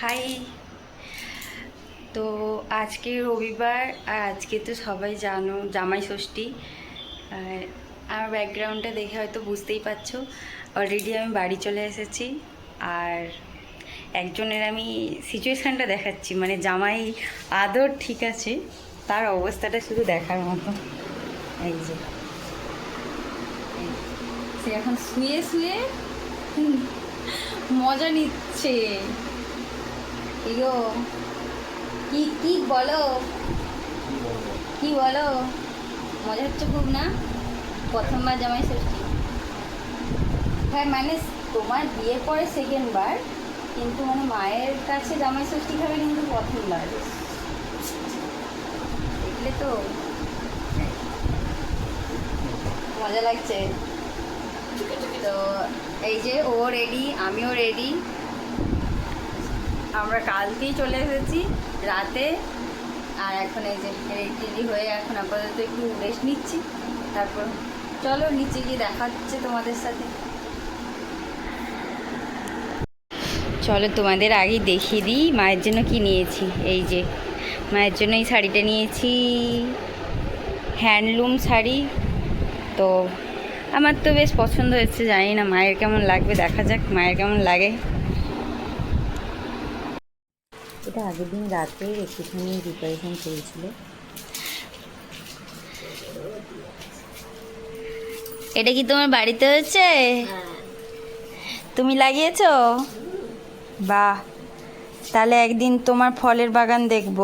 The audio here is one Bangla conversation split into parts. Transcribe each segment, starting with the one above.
হাই। তো আজকে রবিবার আর আজকে তো সবাই জানো, জামাই ষষ্ঠী। আর আমার ব্যাকগ্রাউন্ডটা দেখে হয়তো বুঝতেই পারছ। অলরেডি আমি বাড়ি চলে এসেছি। আর একজনের আমি সিচুয়েশানটা দেখাচ্ছি। মানে জামাই আদর ঠিক আছে, তার অবস্থাটা শুধু দেখার মতো। এই যে। সে এখন শুয়ে শুয়ে মজা নিচ্ছে। ইগো কি কি বলো? কি বলো? মজা হচ্ছে খুব না? প্রথমবার জামাই ষষ্ঠী। হ্যাঁ মানে তোমার বিয়ের পরে সেকেন্ড বার, কিন্তু মানে মায়ের কাছে জামাই ষষ্ঠী খাবে কিন্তু প্রথমবার। দেখলে তো মজা লাগছে। তো এই যে ও রেডি আমিও রেডি আমরা কালকেই চলে এসেছি, রাতে। আর এখন এই যে রেডি হয়ে এখন আপাতত একটু রেস্ট নিচ্ছি। তারপর চলো নিচে গিয়ে দেখা হচ্ছে তোমাদের সাথে। চলো তোমাদের আগেই দেখিয়ে দিই মায়ের জন্য কি নিয়েছি। এই যে, মায়ের জন্য এই শাড়িটা নিয়েছি। হ্যান্ডলুম শাড়ি। তো আমার তো বেশ পছন্দ হয়েছে, জানি না মায়ের কেমন লাগবে, দেখা যাক মায়ের কেমন লাগে। এটা আগের দিন রাতে একটুখানি প্রিপারেশন চলছিল। এটা কি তোমার বাড়িতে হয়েছে? তুমি লাগিয়েছো? বাহ। তাহলে একদিন তোমার ফলের বাগান দেখব।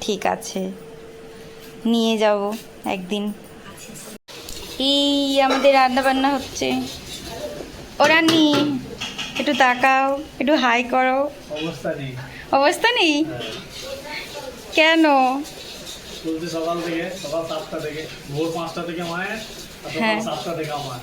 ঠিক আছে। নিয়ে যাব একদিন। এই আমাদের রান্না বান্না হচ্ছে। ওরা রান্নি একটু তাকাও একটু হাই করো। অবস্থা নেই। অবস্থা নেই? কেন? চলছে সকাল থেকে সকাল সাতটা থেকে ভোর পাঁচটা থেকে মায়ের আর সকাল হ্যাঁ। সাতটা থেকে আমার।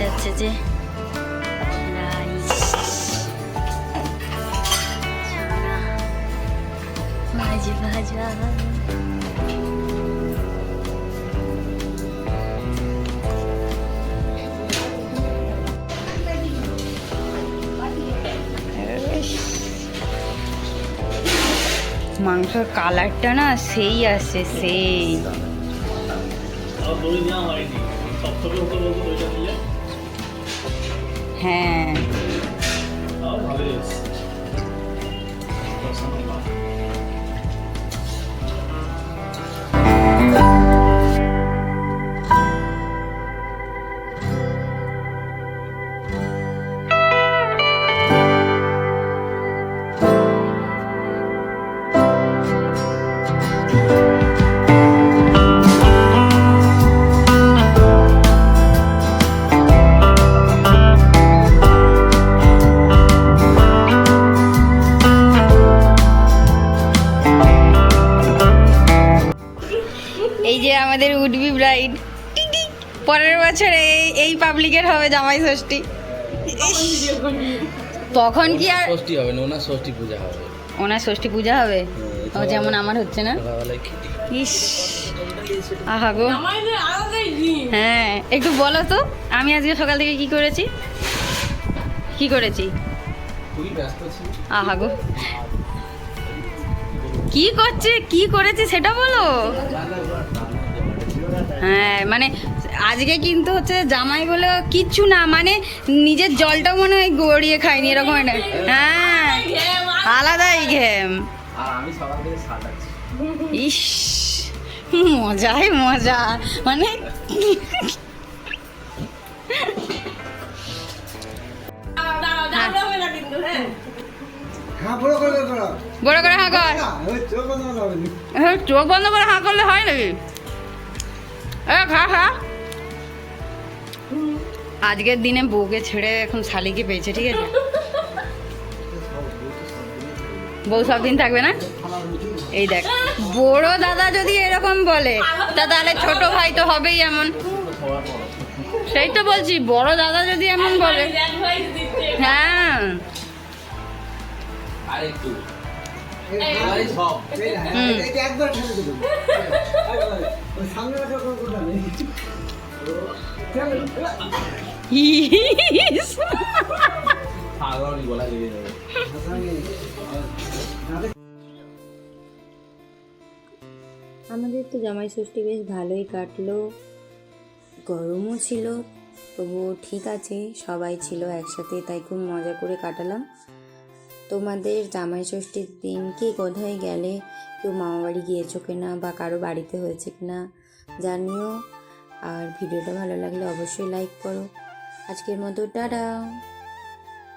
এটা হচ্ছে যে ভাজা ইস। মাংসর কালারটা না সেই আসে সেই। হ্যাঁ। তাও উড আমাদের উডবি ব্রাইড। পরের বছর এই এই পাবলিকের হবে জামাই ষষ্ঠী। তখন কি আর ষষ্ঠী হবে না ওনার ষষ্ঠী পূজা হবে। ওনার ষষ্ঠী পূজা হবে? ও যেমন আমার হচ্ছে না? ইস। আহা গো। হ্যাঁ একটু বলো তো আমি আজকে সকাল থেকে কি করেছি? কি করেছি? খুবই আহা গো। কি করছে কি করেছে সেটা বলো। হ্যাঁ মানে আজকে কিন্তু হচ্ছে জামাই বলে কিচ্ছু না মানে নিজের জলটা মনে হয় গড়িয়ে খায়নি এরকম একটা। হ্যাঁ আলাদাই ঘেম আর আমি সকাল থেকে সাঁটাচ্ছি ইস মজাই মজা মানে হ্যাঁ বড় করে করো। বড় করে হাঁ কর। চোখ বন্ধ হ্যাঁ, চোখ বন্ধ করে হাঁ করলে হয় নাকি? খা খা। আজকের দিনে বউকে ছেড়ে এখন শালিকে পেয়েছে ঠিক আছে? বউ সব দিন থাকবে না? এই দেখ বড় দাদা যদি এরকম বলে তা তাহলে ছোট ভাই তো হবেই এমন। সেই তো বলছি বড় দাদা যদি এমন বলে। হ্যাঁ। হুম। আমাদের তো জামাই ষষ্ঠী বেশ ভালোই কাটলো। গরমও ছিল, তবুও ঠিক আছে, সবাই ছিল একসাথে, তাই খুব মজা করে কাটালাম। তোমাদের জামাই ষষ্ঠীর দিন কে কোথায় গেলে কেউ মামাবাড়ি গিয়েছো কিনা বা কারও বাড়িতে হয়েছে কিনা জানিও। আর ভিডিওটা ভালো লাগলে অবশ্যই লাইক করো। আজকের মতো টাটা।